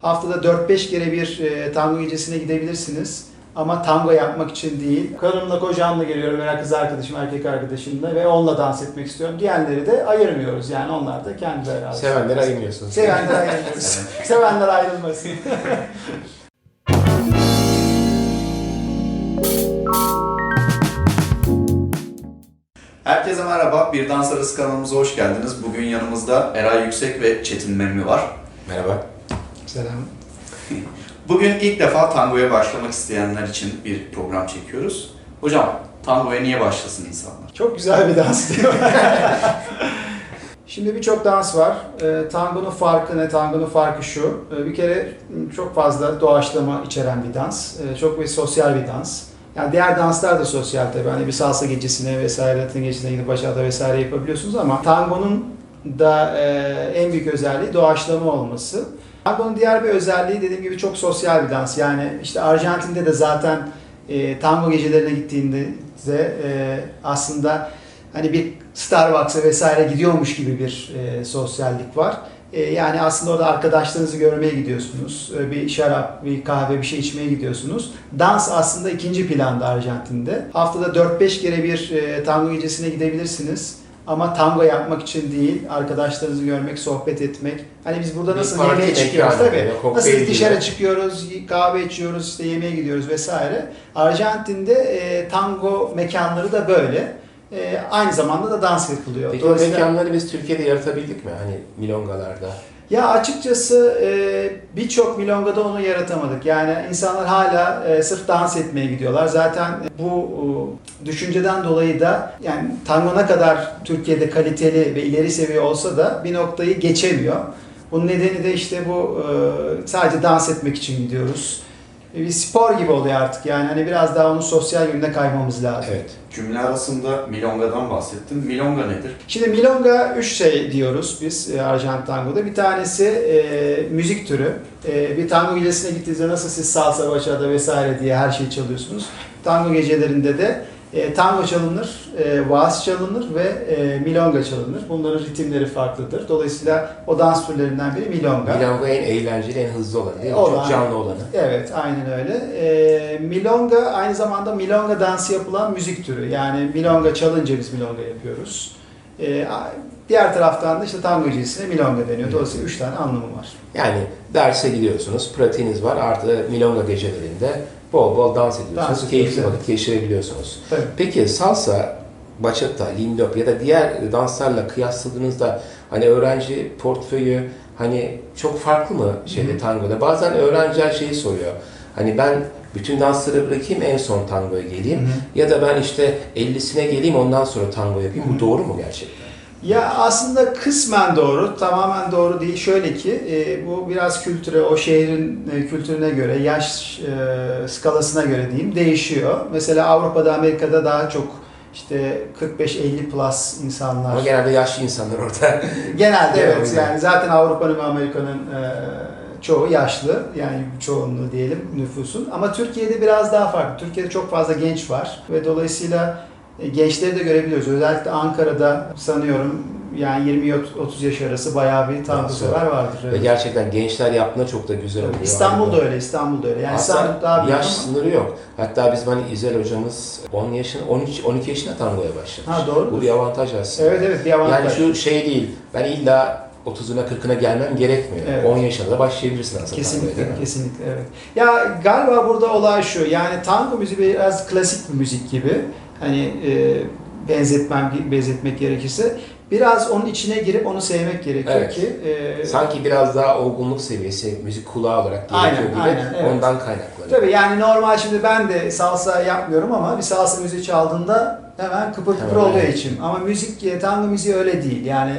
Haftada 4-5 kere bir e, tango gecesine gidebilirsiniz. Ama tango yapmak için değil. Karımla kocamla geliyorum veya kız arkadaşım, erkek arkadaşımla ve onunla dans etmek istiyorum. Diğerleri de ayırmıyoruz. Yani onlar da kendileri razı. Sevenleri ayırmıyorsunuz. Sevenler ayrılmıyoruz. Sevenler ayrılmasın. Herkese merhaba, Bir Dans Arası kanalımıza hoş geldiniz. Bugün yanımızda Eray Yüksek ve Çetin Memmi var. Merhaba. Selam. Bugün ilk defa tangoya başlamak isteyenler için bir program çekiyoruz. Hocam, tangoya niye başlasın insanlar? Çok güzel bir dans diyor. Şimdi birçok dans var. E, tangonun farkı ne? Tangonun farkı şu. E, bir kere çok fazla doğaçlama içeren bir dans. E, çok bir sosyal bir dans. Yani diğer danslar da sosyal tabii. Hani bir salsa gecesine vesaire, latin gecesine gidip bachata vesaire yapabiliyorsunuz ama tangonun da e, en büyük özelliği doğaçlama olması. Tangonun diğer bir özelliği dediğim gibi çok sosyal bir dans. Yani işte Arjantin'de de zaten e, tango gecelerine gittiğinde de e, aslında hani bir Starbucks'a vesaire gidiyormuş gibi bir e, sosyallik var. E, yani aslında orada arkadaşlarınızı görmeye gidiyorsunuz. E, bir şarap, bir kahve, bir şey içmeye gidiyorsunuz. Dans aslında ikinci planda Arjantin'de. Haftada 4-5 kere bir e, tango gecesine gidebilirsiniz. Ama tango yapmak için değil, arkadaşlarınızı görmek, sohbet etmek. Hani biz burada Bir nasıl parti yemeğe çıkıyoruz mekanı, tabii. kokteyl Nasıl gibi. dışarı çıkıyoruz, kahve içiyoruz, işte yemeğe gidiyoruz vesaire. Arjantin'de e, tango mekanları da böyle. E, aynı zamanda da dans yapılıyor. Peki Dolayısıyla- mekanları biz Türkiye'de yaratabildik mi? Hani milongalarda. Ya açıkçası e, birçok milongada onu yaratamadık. Yani insanlar hala e, sırf dans etmeye gidiyorlar. Zaten bu e, düşünceden dolayı da yani tango ne kadar Türkiye'de kaliteli ve ileri seviye olsa da bir noktayı geçemiyor. Bunun nedeni de işte bu e, sadece dans etmek için gidiyoruz. E, bir spor gibi oluyor artık yani hani biraz daha onun sosyal yönüne kaymamız lazım. Evet. Cümle arasında milongadan bahsettin. Milonga nedir? Şimdi milonga üç şey diyoruz biz e, Arjant tangoda. Bir tanesi e, müzik türü. E, bir tango gecesine gittiğinizde nasıl siz salsa, bachata vesaire diye her şeyi çalıyorsunuz. Tango gecelerinde de e, tango çalınır, e, vals çalınır ve e, milonga çalınır. Bunların ritimleri farklıdır. Dolayısıyla o dans türlerinden biri milonga. Milonga en eğlenceli, en hızlı olanı değil mi? Olan. Çok canlı olanı. Evet, aynen öyle. E, milonga aynı zamanda milonga dansı yapılan müzik türü. Yani milonga çalınca biz milonga yapıyoruz. E, diğer taraftan da işte tango gecesine milonga deniyor. Dolayısıyla üç tane anlamı var. Yani derse gidiyorsunuz, pratiğiniz var. Artı milonga gecelerinde bol bol dans ediyorsunuz. Dans keyifli vakit geçirebiliyorsunuz. Tabii. Peki salsa, bachata, lindop ya da diğer danslarla kıyasladığınızda hani öğrenci portföyü hani çok farklı mı şeyde hı. tangoda? Bazen öğrenciler şeyi soruyor. Hani ben bütün dansları bırakayım en son tangoya geleyim. Hı hı. Ya da ben işte 50'sine geleyim ondan sonra tango yapayım. Hı hı. Bu doğru mu gerçekten? Ya aslında kısmen doğru, tamamen doğru değil. Şöyle ki e, bu biraz kültüre, o şehrin e, kültürüne göre, yaş e, skalasına göre diyeyim değişiyor. Mesela Avrupa'da, Amerika'da daha çok işte 45-50 plus insanlar. Ama genelde yaşlı insanlar orada. Genelde evet. Yani zaten Avrupa'nın ve Amerika'nın e, çoğu yaşlı. Yani çoğunluğu diyelim nüfusun. Ama Türkiye'de biraz daha farklı. Türkiye'de çok fazla genç var ve dolayısıyla gençleri de görebiliyoruz. Özellikle Ankara'da sanıyorum yani 20-30 yaş arası bayağı bir tango Dans sever vardır. Ve Evet. gerçekten gençler yaptığında çok da güzel oluyor. İstanbul'da öyle, İstanbul'da öyle. Yani Aslında İstanbul daha yaş ama- sınırı yok. Hatta bizim hani İzel hocamız 10 yaşın 13 12 yaşında tangoya başlamış. Ha doğru. Bu bir avantaj aslında. Evet evet bir avantaj. Yani şu şey değil. Ben illa 30'una 40'ına gelmem gerekmiyor. Evet. 10 yaşında da başlayabilirsin aslında tangoya, Kesinlikle, mi? kesinlikle evet. Ya galiba burada olay şu, yani tango müziği biraz klasik bir müzik gibi. Hani e, benzetmem, benzetmek gerekirse. Biraz onun içine girip onu sevmek gerekiyor Evet. ki. e, Sanki biraz daha olgunluk seviyesi müzik kulağı olarak gerekiyor Aynen, gibi. aynen, evet. Ondan kaynaklanıyor. Tabii yani normal şimdi ben de salsa yapmıyorum ama bir salsa müziği çaldığında hemen kıpır kıpır Hemen, oluyor evet. içim. Ama müzik, e, tango müziği öyle değil. Yani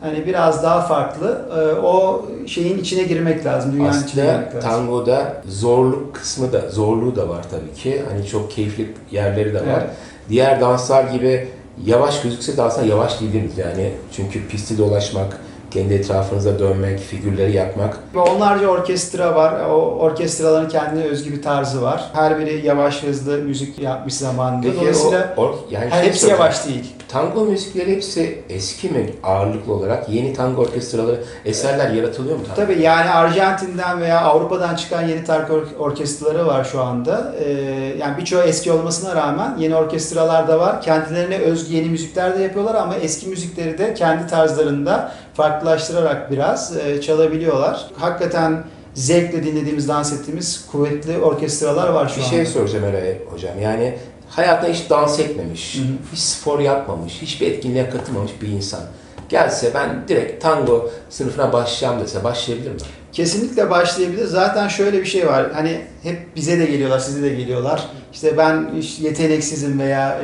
hani biraz daha farklı. E, o şeyin içine girmek lazım, dünyanın içine Aslında girmek lazım. tangoda zorluk kısmı da zorluğu da var tabii ki. Hani çok keyifli yerleri de var. Evet. Diğer danslar gibi yavaş gözükse de aslında yavaş değildir yani. Çünkü pisti dolaşmak, kendi etrafınıza dönmek, figürleri yapmak. Onlarca orkestra var. O orkestraların kendine özgü bir tarzı var. Her biri yavaş hızlı müzik yapmış zamanında. Peki Dolayısıyla o, or- yani her şey hepsi yavaş değil. Tango müzikleri hepsi eski mi ağırlıklı olarak? Yeni tango orkestraları, eserler yaratılıyor mu? tango? Tabii yani Arjantin'den veya Avrupa'dan çıkan yeni tango or- orkestraları var şu anda. Ee, yani birçoğu eski olmasına rağmen yeni orkestralar da var. Kendilerine özgü yeni müzikler de yapıyorlar ama eski müzikleri de kendi tarzlarında farklılaştırarak biraz e, çalabiliyorlar. Hakikaten zevkle dinlediğimiz, dans ettiğimiz kuvvetli orkestralar var şu Bir anda. şey soracağım Eray hocam. Yani hayatında hiç dans etmemiş, Hı hı. hiç spor yapmamış, hiçbir etkinliğe katılmamış bir insan. Gelse ben direkt tango sınıfına başlayacağım dese başlayabilir mi? Kesinlikle başlayabilir. Zaten şöyle bir şey var. Hani hep bize de geliyorlar, size de geliyorlar. İşte ben yeteneksizim veya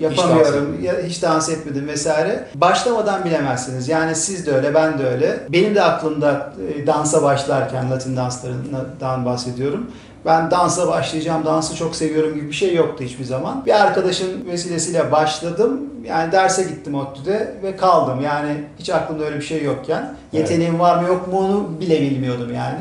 yapamıyorum, dans ya hiç dans etmedim vesaire. Başlamadan bilemezsiniz. Yani siz de öyle, ben de öyle. Benim de aklımda e, dansa başlarken Latin danslarından bahsediyorum. Ben dansa başlayacağım, dansı çok seviyorum gibi bir şey yoktu hiçbir zaman. Bir arkadaşın vesilesiyle başladım. Yani derse gittim ODTÜ'de ve kaldım. Yani hiç aklımda öyle bir şey yokken. Evet. Yeteneğim var mı yok mu onu bile bilmiyordum yani.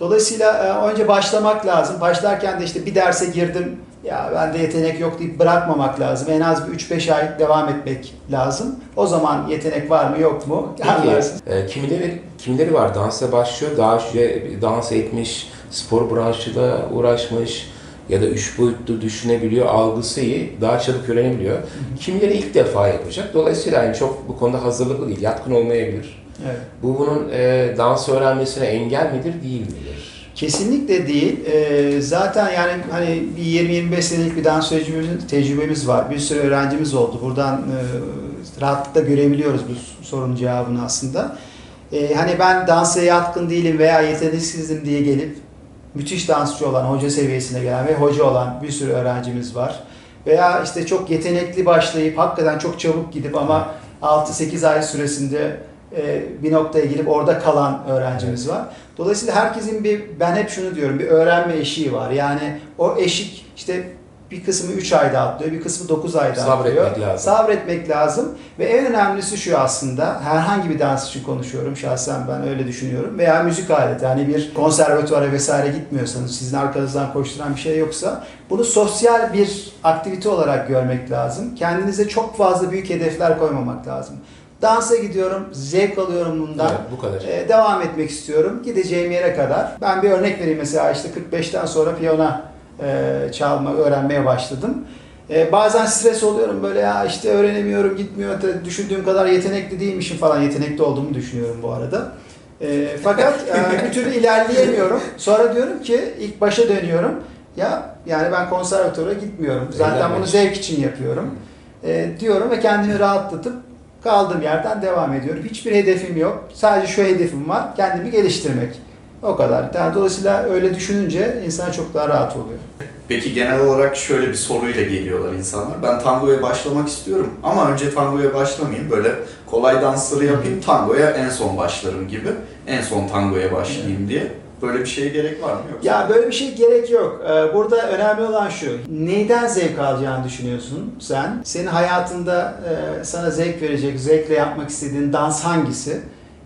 Dolayısıyla e, önce başlamak lazım. Başlarken de işte bir derse girdim. Ya bende yetenek yok deyip bırakmamak lazım. En az bir 3-5 ay devam etmek lazım. O zaman yetenek var mı yok mu anlarsın. Peki e, kimileri, kimileri var dansa başlıyor, daha önce dans etmiş, spor branşıyla uğraşmış ya da üç boyutlu düşünebiliyor, algısı iyi, daha çabuk öğrenebiliyor. Kimileri ilk defa yapacak. Dolayısıyla yani çok bu konuda hazırlıklı değil, yatkın olmayabilir. Evet. Bu bunun e, dans öğrenmesine engel midir, değil midir? Kesinlikle değil. Ee, zaten yani hani bir 20-25 senelik bir dans tecrübemiz, tecrübemiz var. Bir sürü öğrencimiz oldu. Buradan e, rahatlıkla görebiliyoruz bu sorunun cevabını aslında. Ee, hani ben dansa yatkın değilim veya yeteneksizim diye gelip müthiş dansçı olan, hoca seviyesine gelen ve hoca olan bir sürü öğrencimiz var. Veya işte çok yetenekli başlayıp hakikaten çok çabuk gidip ama 6-8 ay süresinde e, bir noktaya gelip orada kalan öğrencimiz var. Dolayısıyla herkesin bir, ben hep şunu diyorum, bir öğrenme eşiği var. Yani o eşik işte bir kısmı 3 ayda atlıyor, bir kısmı 9 ayda atlıyor. Sabretmek lazım. Sabretmek lazım. Ve en önemlisi şu aslında, herhangi bir dans için konuşuyorum şahsen ben öyle düşünüyorum. Veya müzik aleti, hani bir konservatuvara vesaire gitmiyorsanız, sizin arkanızdan koşturan bir şey yoksa, bunu sosyal bir aktivite olarak görmek lazım. Kendinize çok fazla büyük hedefler koymamak lazım. Dansa gidiyorum, zevk alıyorum bundan. Evet, bu kadar. Ee, devam etmek istiyorum. Gideceğim yere kadar. Ben bir örnek vereyim mesela işte 45'ten sonra piyano e, çalma, öğrenmeye başladım. E, bazen stres oluyorum böyle ya işte öğrenemiyorum, gitmiyor, düşündüğüm kadar yetenekli değilmişim falan. Yetenekli olduğumu düşünüyorum bu arada. E, fakat e, bir türlü ilerleyemiyorum. Sonra diyorum ki ilk başa dönüyorum. Ya yani ben konservatöre gitmiyorum. Zaten bunu zevk için yapıyorum. E, diyorum ve kendimi rahatlatıp kaldığım yerden devam ediyorum. Hiçbir hedefim yok. Sadece şu hedefim var. Kendimi geliştirmek. O kadar. Yani dolayısıyla öyle düşününce insan çok daha rahat oluyor. Peki genel olarak şöyle bir soruyla geliyorlar insanlar. Ben tangoya başlamak istiyorum ama önce tangoya başlamayayım. Böyle kolay dansları yapayım, tangoya en son başlarım gibi. En son tangoya başlayayım diye. Böyle bir şeye gerek var mı? Yoksa? Ya böyle bir şey gerek yok. Ee, Burada önemli olan şu. Neyden zevk alacağını düşünüyorsun sen? Senin hayatında e, sana zevk verecek, zevkle yapmak istediğin dans hangisi?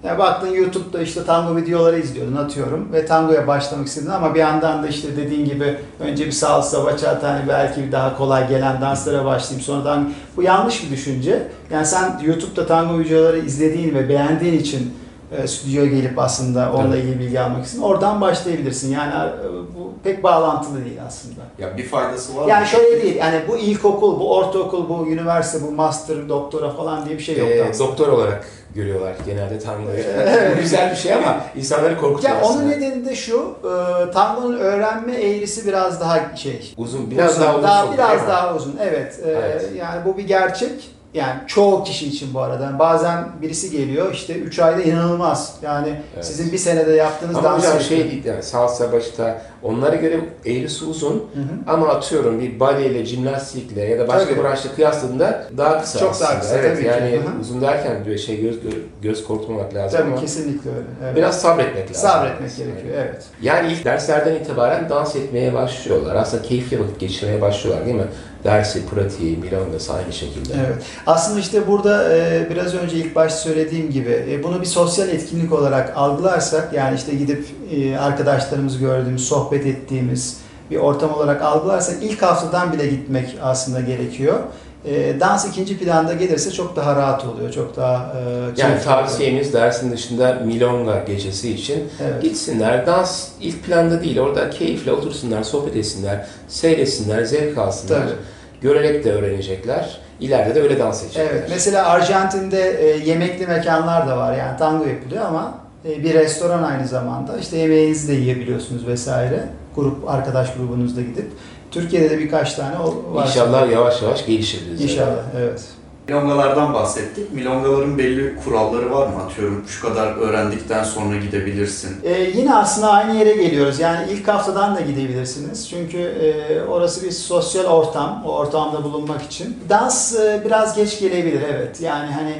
Ya baktın YouTube'da işte tango videoları izliyordun atıyorum ve tangoya başlamak istedin ama bir yandan da işte dediğin gibi önce bir salsa, bachata hani belki bir daha kolay gelen danslara başlayayım sonradan bu yanlış bir düşünce. Yani sen YouTube'da tango videoları izlediğin ve beğendiğin için e, stüdyoya gelip aslında onunla ilgili bilgi almak için oradan başlayabilirsin. Yani e, bu pek bağlantılı değil aslında. Ya bir faydası var mı? Yani şöyle değil. Yani bu ilkokul, bu ortaokul, bu üniversite, bu master, doktora falan diye bir şey yok. Ee, doktor olarak görüyorlar genelde tangoyu. Bu güzel bir şey ama insanları korkutuyor Ya aslında. onun nedeni de şu, e, tangonun öğrenme eğrisi biraz daha şey. Uzun, biraz uzun, daha uzun oluyor, biraz daha uzun. Evet. e, Evet. Yani bu bir gerçek. Yani çoğu kişi için bu arada. Yani bazen birisi geliyor işte 3 ayda inanılmaz. Yani Evet. sizin bir senede yaptığınız Ama dans hocam şey değil yani salsa başta onlara göre eğrisi uzun Hı hı. ama atıyorum bir baleyle, jimnastikle ya da başka Tabii. branşla kıyasladığında daha kısa Çok daha aslında. kısa, evet, tabii ki. yani Hı hı. uzun derken böyle şey göz göz, korkutmamak lazım Tabii ama kesinlikle öyle. Evet. biraz sabretmek lazım. sabretmek gerekiyor. Evet. Yani ilk derslerden itibaren dans etmeye başlıyorlar. Aslında keyifli vakit geçirmeye başlıyorlar değil mi? Dersi, pratiği, milongası aynı şekilde. Evet. Aslında işte burada e, biraz önce ilk başta söylediğim gibi e, bunu bir sosyal etkinlik olarak algılarsak yani işte gidip e, arkadaşlarımızı gördüğümüz, sohbet ettiğimiz bir ortam olarak algılarsak ilk haftadan bile gitmek aslında gerekiyor. E, dans ikinci planda gelirse çok daha rahat oluyor, çok daha e, Yani keyifli oluyor. tavsiyemiz dersin dışında milonga gecesi için Evet. gitsinler. Dans ilk planda değil. Orada keyifle otursunlar, sohbet etsinler, seyretsinler, zevk alsınlar. Tabii. Görerek de öğrenecekler. İleride de öyle dans edecekler. Evet, mesela Arjantin'de e, yemekli mekanlar da var. Yani tango yapılıyor ama bir restoran aynı zamanda. İşte yemeğinizi de yiyebiliyorsunuz vesaire. Grup, arkadaş grubunuzla gidip. Türkiye'de de birkaç tane o var. İnşallah yavaş yavaş gelişir biz. İnşallah, evet. Milongalardan bahsettik. Milongaların belli kuralları var mı? Atıyorum şu kadar öğrendikten sonra gidebilirsin. E, yine aslında aynı yere geliyoruz. Yani ilk haftadan da gidebilirsiniz. Çünkü e, orası bir sosyal ortam. O ortamda bulunmak için. Dans e, biraz geç gelebilir, evet. Yani hani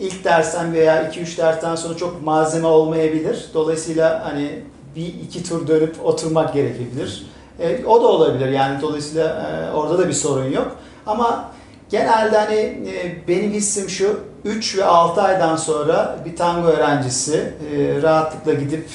ilk dersten veya 2-3 dersten sonra çok malzeme olmayabilir. Dolayısıyla hani bir iki tur dönüp oturmak gerekebilir. E, o da olabilir yani dolayısıyla e, orada da bir sorun yok. Ama genelde hani e, benim hissim şu 3 ve 6 aydan sonra bir tango öğrencisi e, rahatlıkla gidip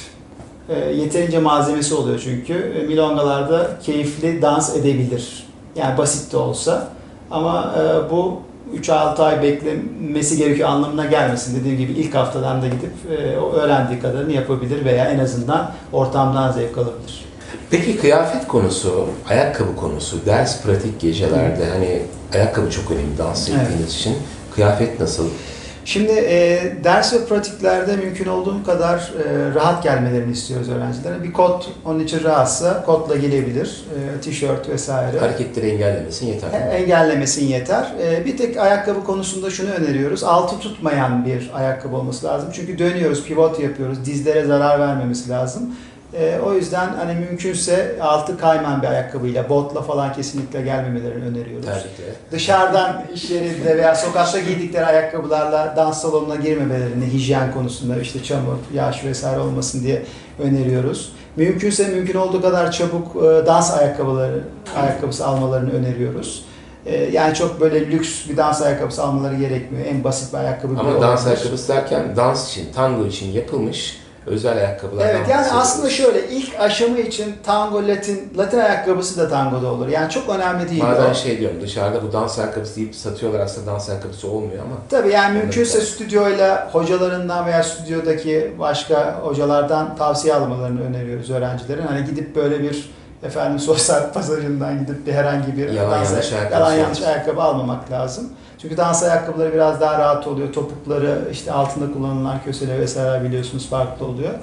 e, yeterince malzemesi oluyor çünkü. E, milongalarda keyifli dans edebilir. Yani basit de olsa. Ama e, bu 3-6 ay beklemesi gerekiyor anlamına gelmesin. Dediğim gibi ilk haftadan da gidip e, o öğrendiği kadarını yapabilir veya en azından ortamdan zevk alabilir. Peki kıyafet konusu, ayakkabı konusu, ders pratik gecelerde hani ayakkabı çok önemli dans Evet. ettiğiniz için. Kıyafet nasıl? Şimdi e, ders ve pratiklerde mümkün olduğu kadar e, rahat gelmelerini istiyoruz öğrencilere. Bir kot onun için rahatsa kotla gelebilir. E, tişört vesaire. Hareketleri engellemesin yeter. E, engellemesin yeter. E, bir tek ayakkabı konusunda şunu öneriyoruz. Altı tutmayan bir ayakkabı olması lazım. Çünkü dönüyoruz, pivot yapıyoruz. Dizlere zarar vermemesi lazım. E, o yüzden hani mümkünse altı kayman bir ayakkabıyla, botla falan kesinlikle gelmemelerini öneriyoruz. Terlikle. Dışarıdan iş yerinde veya sokakta giydikleri ayakkabılarla dans salonuna girmemelerini hijyen konusunda işte çamur, yağış vesaire olmasın diye öneriyoruz. Mümkünse mümkün olduğu kadar çabuk e, dans ayakkabıları ayakkabısı almalarını öneriyoruz. E, Yani çok böyle lüks bir dans ayakkabısı almaları gerekmiyor. En basit bir ayakkabı Ama dans olabilir. ayakkabısı derken dans için, tango için yapılmış özel ayakkabılar. Evet yani aslında şöyle ilk aşama için tango latin latin ayakkabısı da tangoda olur. Yani çok önemli değil. Bazen o. şey diyorum dışarıda bu dans ayakkabısı deyip satıyorlar aslında dans ayakkabısı olmuyor ama. Tabii yani mümkünse Evet. stüdyoyla hocalarından veya stüdyodaki başka hocalardan tavsiye almalarını öneriyoruz öğrencilerin. Hani gidip böyle bir efendim sosyal pasajından gidip bir herhangi bir Yalan dans- yanlış ayakkabı yalan yanlış ayakkabı almamak lazım. Çünkü dans ayakkabıları biraz daha rahat oluyor. Topukları işte altında kullanılan kösele vesaire biliyorsunuz farklı oluyor.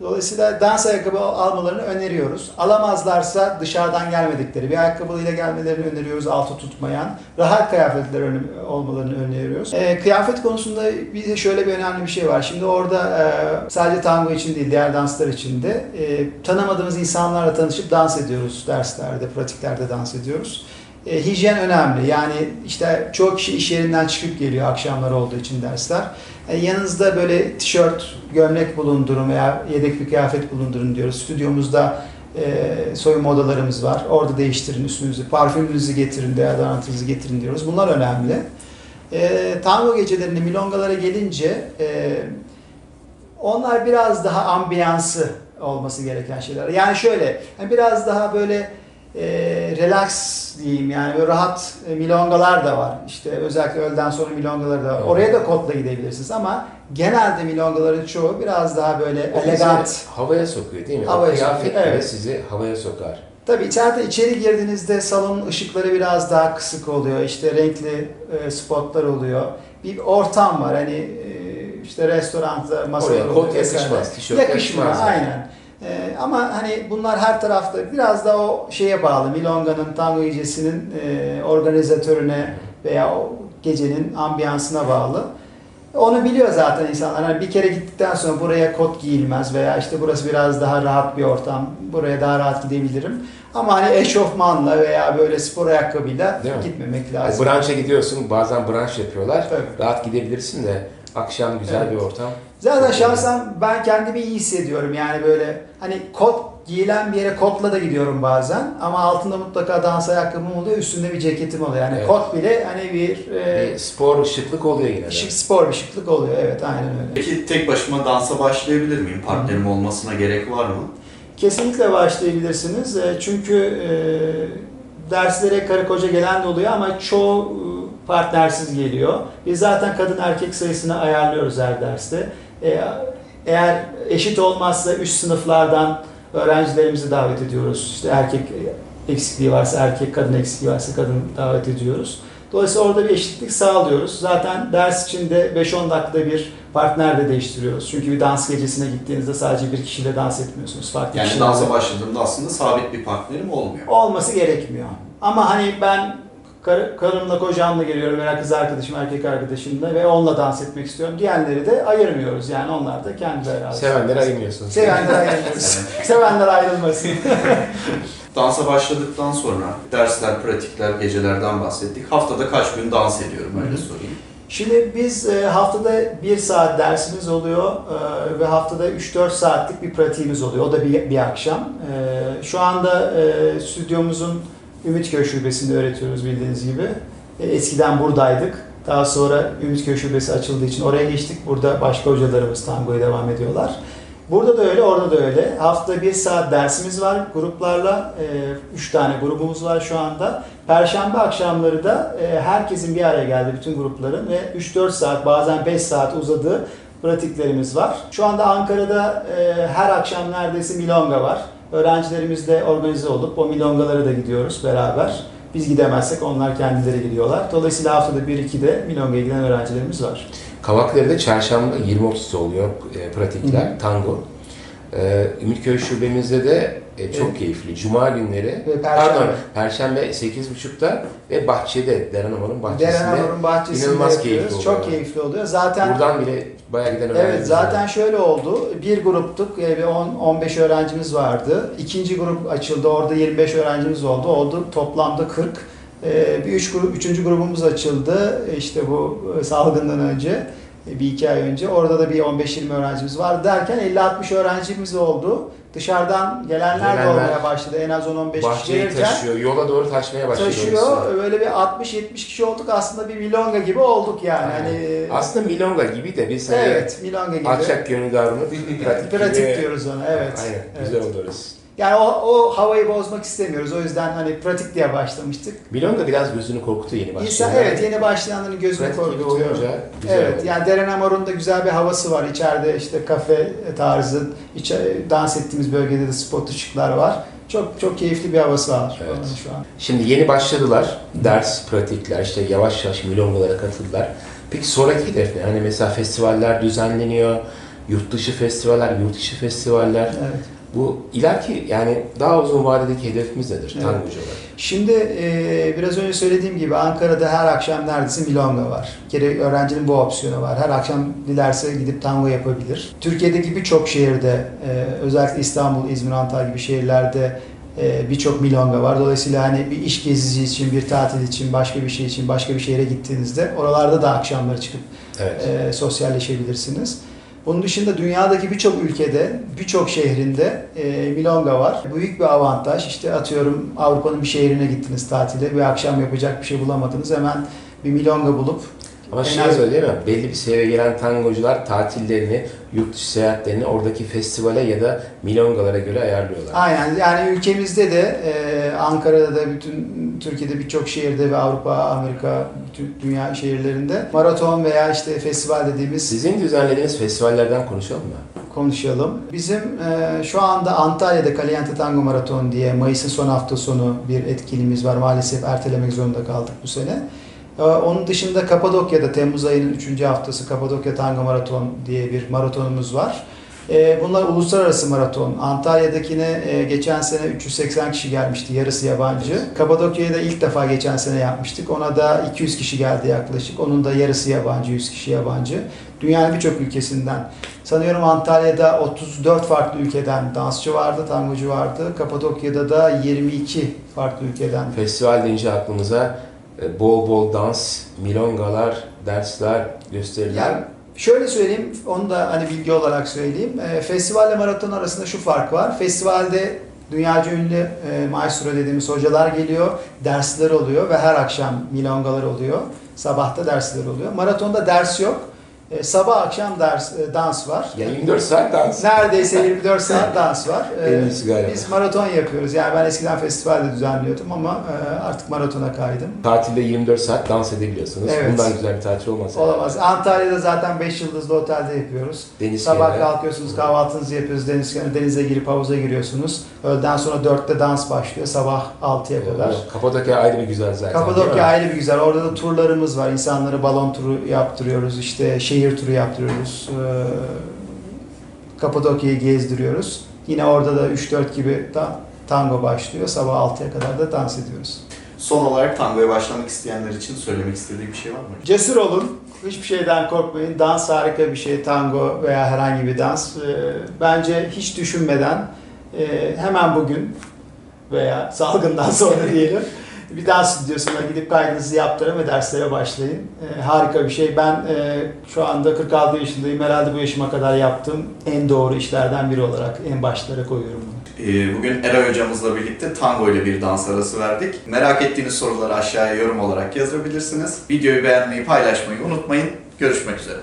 Dolayısıyla dans ayakkabı almalarını öneriyoruz. Alamazlarsa dışarıdan gelmedikleri bir ayakkabıyla gelmelerini öneriyoruz altı tutmayan. Rahat kıyafetler olmalarını öneriyoruz. Ee, kıyafet konusunda bir de şöyle bir önemli bir şey var. Şimdi orada e, sadece tango için değil diğer danslar için de e, tanımadığımız insanlarla tanışıp dans ediyoruz derslerde, pratiklerde dans ediyoruz. E, hijyen önemli. Yani işte çoğu kişi iş yerinden çıkıp geliyor akşamlar olduğu için dersler. E, yanınızda böyle tişört, gömlek bulundurun veya yedek bir kıyafet bulundurun diyoruz. Stüdyomuzda e, soyunma odalarımız var. Orada değiştirin üstünüzü, parfümünüzü getirin, deodorantınızı getirin diyoruz. Bunlar önemli. E, tango gecelerinde milongalara gelince e, onlar biraz daha ambiyansı olması gereken şeyler. Yani şöyle, yani biraz daha böyle e, relax diyeyim yani böyle rahat e, milongalar da var. İşte özellikle öğleden sonra milongaları da var. Oraya da kotla gidebilirsiniz ama genelde milongaların çoğu biraz daha böyle O bizi elegant. havaya sokuyor değil mi? Havaya o kıyafet sokuyor, bile evet. sizi havaya sokar. Tabii içeride içeri girdiğinizde salonun ışıkları biraz daha kısık oluyor. İşte renkli e, spotlar oluyor. Bir ortam var hani e, işte restoranda masalar Oraya kot vesaire. yakışmaz, tişört Yakışmıyor yakışmaz. aynen. Ee, ama hani bunlar her tarafta biraz da o şeye bağlı. Milonga'nın, tango gecesinin e, organizatörüne veya o gecenin ambiyansına bağlı. Onu biliyor zaten insanlar. Hani bir kere gittikten sonra buraya kot giyilmez veya işte burası biraz daha rahat bir ortam. Buraya daha rahat gidebilirim. Ama hani eşofmanla veya böyle spor ayakkabıyla Değil gitmemek lazım. branşa gidiyorsun bazen branş yapıyorlar. Tabii. Rahat gidebilirsin de Akşam güzel Evet. bir ortam. Zaten şahsen ben kendimi iyi hissediyorum. Yani böyle hani kot giyilen bir yere kotla da gidiyorum bazen ama altında mutlaka dans ayakkabım oluyor, üstünde bir ceketim oluyor. Yani Evet. kot bile hani bir, e, Bir spor şıklık oluyor yine de. şık spor bir şıklık oluyor. Evet, aynen öyle. Peki tek başıma dansa başlayabilir miyim? Partnerim olmasına gerek var mı? Kesinlikle başlayabilirsiniz. E, Çünkü e, derslere karı koca gelen de oluyor ama çoğu partnersiz geliyor. Biz zaten kadın erkek sayısını ayarlıyoruz her derste. E, Eğer eşit olmazsa üst sınıflardan öğrencilerimizi davet ediyoruz. İşte erkek eksikliği varsa erkek, kadın eksikliği varsa kadın davet ediyoruz. Dolayısıyla orada bir eşitlik sağlıyoruz. Zaten ders içinde 5-10 dakikada bir partner de değiştiriyoruz. Çünkü bir dans gecesine gittiğinizde sadece bir kişiyle dans etmiyorsunuz. Farklı Yani dansa başladığımda aslında sabit bir partnerim olmuyor. olması gerekmiyor. Ama hani ben kar- karımla kocamla geliyorum veya kız arkadaşım erkek arkadaşımla ve onunla dans etmek istiyorum diyenleri de ayırmıyoruz. Yani onlar da kendileri razı. Sevenleri ayırmıyorsunuz. Sevenler ayrılmasın. Sevenler ayrılmasın. Dansa başladıktan sonra dersler, pratikler, gecelerden bahsettik. Haftada kaç gün dans ediyorum öyle Hı hı. sorayım. Şimdi biz e, haftada bir saat dersimiz oluyor e, ve haftada 3-4 saatlik bir pratiğimiz oluyor. O da bir, bir akşam. E, şu anda stüdyomuzun Ümitköy Şubesi'nde öğretiyoruz bildiğiniz gibi. E, eskiden buradaydık. Daha sonra Ümitköy Şubesi açıldığı için oraya geçtik. Burada başka hocalarımız tangoya devam ediyorlar. Burada da öyle, orada da öyle. Haftada bir saat dersimiz var gruplarla. 3 tane grubumuz var şu anda. Perşembe akşamları da e, herkesin bir araya geldiği bütün grupların ve 3-4 saat bazen 5 saat uzadığı pratiklerimiz var. Şu anda Ankara'da e, her akşam neredeyse milonga var. Öğrencilerimizle organize olup o milongalara da gidiyoruz beraber. Biz gidemezsek onlar kendileri gidiyorlar. Dolayısıyla haftada 1-2 de milongaya giden öğrencilerimiz var. Kavakları'da çarşamba 20.30'da oluyor e, pratikler, Hı tango. E, Ümitköy şubemizde de e, çok Evet. keyifli. Cuma günleri, Ve pardon Perşembe. Perşembe 8.30'da ve bahçede, Deren Amar'ın bahçesinde. Deren bahçesinde inanılmaz yapıyoruz. keyifli Çok oluyor. keyifli oluyor. Zaten Buradan bile bayağı giden öğrenciler Evet zaten şöyle oldu. Bir gruptuk. e, Bir 10-15 öğrencimiz vardı. İkinci grup açıldı. Orada 25 öğrencimiz oldu. Oldu toplamda 40. E, Bir üç grup, üçüncü grubumuz açıldı. İşte bu e, salgından önce. E, Bir iki ay önce. Orada da bir 15-20 öğrencimiz vardı derken 50-60 öğrencimiz oldu. Dışarıdan gelenler, de Gelenler olmaya başladı. En az 10-15 kişi gelirken taşıyor, yola doğru taşmaya başlıyor. taşıyor. Böyle bir 60-70 kişi olduk. Aslında bir milonga gibi olduk yani. Aynen. Hani Aslında milonga gibi de biz hani Evet, milonga gibi. alçak gönüllü davranıp pratik, Pratik gibi- diyoruz ona, evet. Aynen, Evet. güzel oluyoruz. Yani o, o havayı bozmak istemiyoruz. O yüzden hani pratik diye başlamıştık. Milonga biraz gözünü korkutuyor yeni İnsan, başlayanlar. evet yeni başlayanların gözünü Pratik gibi korkutuyor. olunca güzel Evet, yani Deren Amor'un da güzel bir havası var. İçeride işte kafe tarzı, içe, dans ettiğimiz bölgede de spot ışıklar var. Çok çok keyifli bir havası var Evet. şu an. Şimdi yeni başladılar. Ders, pratikler, işte yavaş yavaş milongalara katıldılar. Peki sonraki hedef ne? Hani mesela festivaller düzenleniyor. Yurt dışı festivaller, yurt dışı festivaller. Evet. Bu ileriki yani daha uzun vadedeki hedefimiz nedir Evet. tangocu olarak? Şimdi e, biraz önce söylediğim gibi Ankara'da her akşam neredeyse milonga var. Bir kere öğrencinin bu opsiyonu var. Her akşam dilerse gidip tango yapabilir. Türkiye'deki birçok şehirde e, özellikle İstanbul, İzmir, Antalya gibi şehirlerde e, birçok milonga var. Dolayısıyla hani bir iş gezisi için, bir tatil için, başka bir şey için, başka bir şehre gittiğinizde oralarda da akşamları çıkıp Evet. e, sosyalleşebilirsiniz. Bunun dışında dünyadaki birçok ülkede, birçok şehrinde e, milonga var. Büyük bir avantaj. İşte atıyorum Avrupa'nın bir şehrine gittiniz tatile, bir akşam yapacak bir şey bulamadınız. Hemen bir milonga bulup Ama en şey az- öyle değil mi? Belli bir seviyeye gelen tangocular tatillerini, yurt dışı seyahatlerini oradaki festivale ya da milongalara göre ayarlıyorlar. Aynen yani ülkemizde de e, Ankara'da da bütün Türkiye'de birçok şehirde ve Avrupa, Amerika, bütün dünya şehirlerinde maraton veya işte festival dediğimiz Sizin düzenlediğiniz festivallerden konuşalım mı? konuşalım. Bizim e, şu anda Antalya'da Caliente Tango Maraton diye Mayıs'ın son hafta sonu bir etkinliğimiz var. Maalesef ertelemek zorunda kaldık bu sene. E, onun dışında Kapadokya'da Temmuz ayının 3. haftası Kapadokya Tango Maraton diye bir maratonumuz var. E, bunlar uluslararası maraton. Antalya'dakine e, geçen sene 380 kişi gelmişti, yarısı yabancı. Kapadokya'ya da ilk defa geçen sene yapmıştık. Ona da 200 kişi geldi yaklaşık. Onun da yarısı yabancı, 100 kişi yabancı. Dünyanın birçok ülkesinden. Sanıyorum Antalya'da 34 farklı ülkeden dansçı vardı, tangocu vardı. Kapadokya'da da 22 farklı ülkeden. Festival deyince aklımıza bol bol dans, milongalar, dersler, gösteriler. Yani Şöyle söyleyeyim, onu da hani bilgi olarak söyleyeyim. E, festivalle maraton arasında şu fark var. Festivalde dünyaca ünlü e, maestro dediğimiz hocalar geliyor, dersler oluyor ve her akşam milongalar oluyor. Sabahta dersler oluyor. Maratonda ders yok. E, sabah akşam ders e, dans var. Yani 24 saat dans. Neredeyse 24 saat dans var. E, biz maraton yapıyoruz. Yani ben eskiden festivalde düzenliyordum ama e, artık maratona kaydım. Tatilde 24 saat dans edebiliyorsunuz. Evet. Bundan güzel bir tatil olmaz. Olamaz. Antalya'da zaten 5 yıldızlı otelde yapıyoruz. Deniz Sabah kenarı. kalkıyorsunuz, kahvaltınızı yapıyoruz, deniz kenarı, denize girip havuza giriyorsunuz. Öğleden sonra 4'te dans başlıyor, sabah 6'ya kadar. O, Kapadokya ayrı bir güzel zaten. Kapadokya ayrı bir güzel. Orada da turlarımız var. İnsanları balon turu yaptırıyoruz, işte şehir turu yaptırıyoruz. Ee, Kapadokya'yı gezdiriyoruz. Yine orada da 3-4 gibi da tango başlıyor. Sabah 6'ya kadar da dans ediyoruz. Son olarak tangoya başlamak isteyenler için söylemek istediği bir şey var mı? Cesur olun. Hiçbir şeyden korkmayın. Dans harika bir şey. Tango veya herhangi bir dans. Ee, bence hiç düşünmeden e, hemen bugün veya salgından sonra diyelim bir dans stüdyosuna gidip kaydınızı yaptırın ve derslere başlayın. Ee, harika bir şey. Ben e, şu anda 46 yaşındayım. Herhalde bu yaşıma kadar yaptığım en doğru işlerden biri olarak en başlara koyuyorum bunu. Ee, Bugün Eray hocamızla birlikte tango ile bir dans arası verdik. Merak ettiğiniz soruları aşağıya yorum olarak yazabilirsiniz. Videoyu beğenmeyi, paylaşmayı unutmayın. Görüşmek üzere.